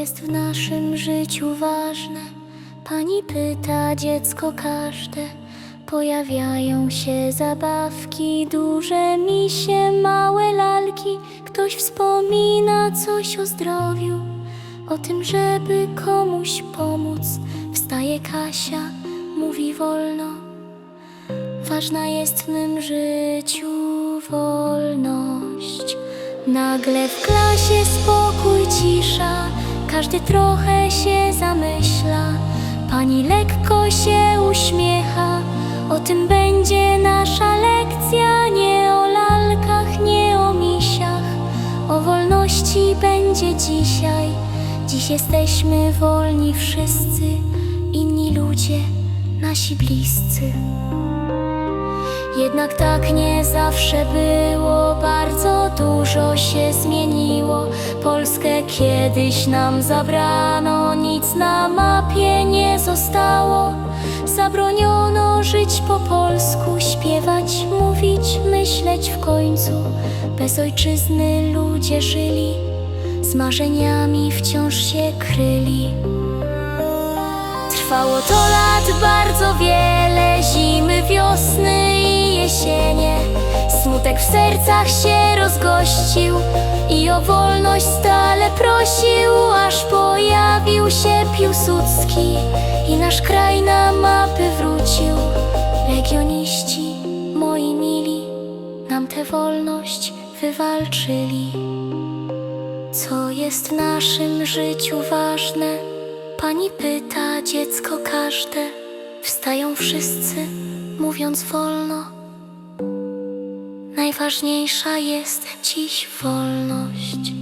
jest w naszym życiu ważne? Pani pyta dziecko każde. Pojawiają się zabawki, duże misie, małe lalki. Ktoś wspomina coś o zdrowiu, o tym, żeby komuś pomóc. Wstaje Kasia, mówi wolno. Ważna jest w mym życiu wolność. Nagle w klasie spokój, cisza, każdy trochę się zamyśla. Pani lekko się uśmiecha, o tym będzie nasza lekcja. Nie o lalkach, nie o misiach, o wolności będzie dzisiaj. Dziś jesteśmy wolni wszyscy, inni ludzie, nasi bliscy. Jednak tak nie zawsze było, bardzo dużo się kiedyś nam zabrano, nic na mapie nie zostało. Zabroniono żyć po polsku, śpiewać, mówić, myśleć w końcu. Bez ojczyzny ludzie żyli, z marzeniami wciąż się kryli. Trwało to lat bardzo wiele, sercach się rozgościł i o wolność stale prosił, aż pojawił się Piłsudski i nasz kraj na mapy wrócił. Legioniści, moi mili, nam tę wolność wywalczyli. Co jest w naszym życiu ważne? Pani pyta dziecko każde. Wstają wszyscy, mówiąc wolno. Najważniejsza jest dziś wolność.